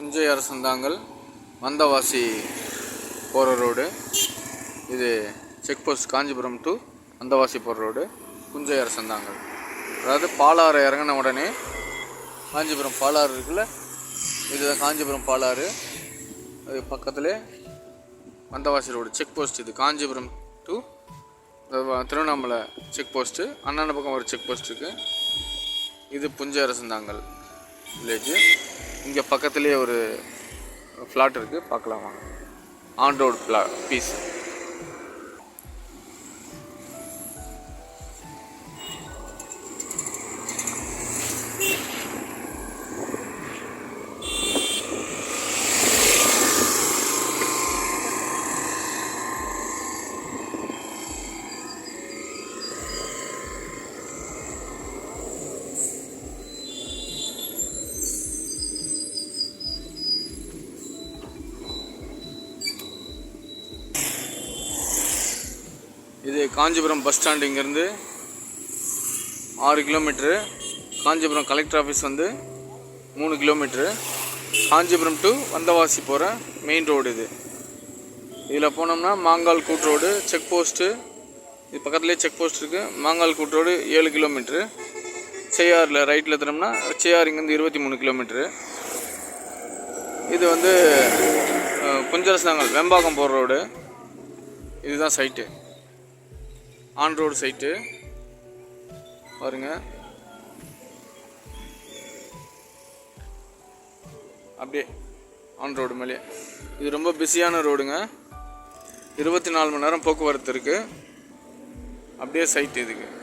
புஞ்சை அரசந்தாங்கல் வந்தவாசி போகிற ரோடு இது check post Kanchipuram to Vandavasi போகிற ரோடு புஞ்சை அரசந்தாங்கல் அதாவது பாலாறு இறங்கின உடனே காஞ்சிபுரம் பாலாறு இருக்குல்ல இதுதான் காஞ்சிபுரம் பாலாறு. அது பக்கத்தில் வந்தவாசி ரோடு செக் போஸ்ட் இது Kanchipuram to Tiruvannamalai check post அண்ணாண்ட பக்கம் ஒரு செக் போஸ்ட் இருக்குது இது புஞ்சை அரசந்தாங்கல் வில்லேஜ் இங்கே பக்கத்துலேயே ஒரு ஃப்ளாட் இருக்குது பார்க்கலாம் வாங்க. ஆன் ரோடு ஃப்ளா பீஸ் இது காஞ்சிபுரம் பஸ் ஸ்டாண்டு இங்கேருந்து ஆறு கிலோமீட்ரு. காஞ்சிபுரம் கலெக்டர் ஆஃபீஸ் வந்து மூணு கிலோமீட்ரு. காஞ்சிபுரம் டு வந்தவாசி போகிற மெயின் ரோடு இது. இதில் போனோம்னா மாங்கால் கூட் ரோடு செக் போஸ்ட்டு. இது பக்கத்துலேயே செக் போஸ்ட் இருக்குது மாங்கால் கூட் ரோடு ஏழு கிலோமீட்ரு. செய்யாரில் ரைட்டில் திரும்பினா செய்யார் இங்கேருந்து இருபத்தி மூணு கிலோமீட்ரு. இது வந்து அஹ், குஞ்சரசாங்கல் வெம்பாக்கம் போகிற ரோடு. இதுதான் சைட்டு. On road site. பாருங்க. அப்படியே ஆன் ரோடு மேலே. இது ரொம்ப பிஸியான ரோடுங்க. இருபத்தி நாலு மணி நேரம் போக்குவரத்து இருக்குது அப்படியே சைட் இதுக்கு.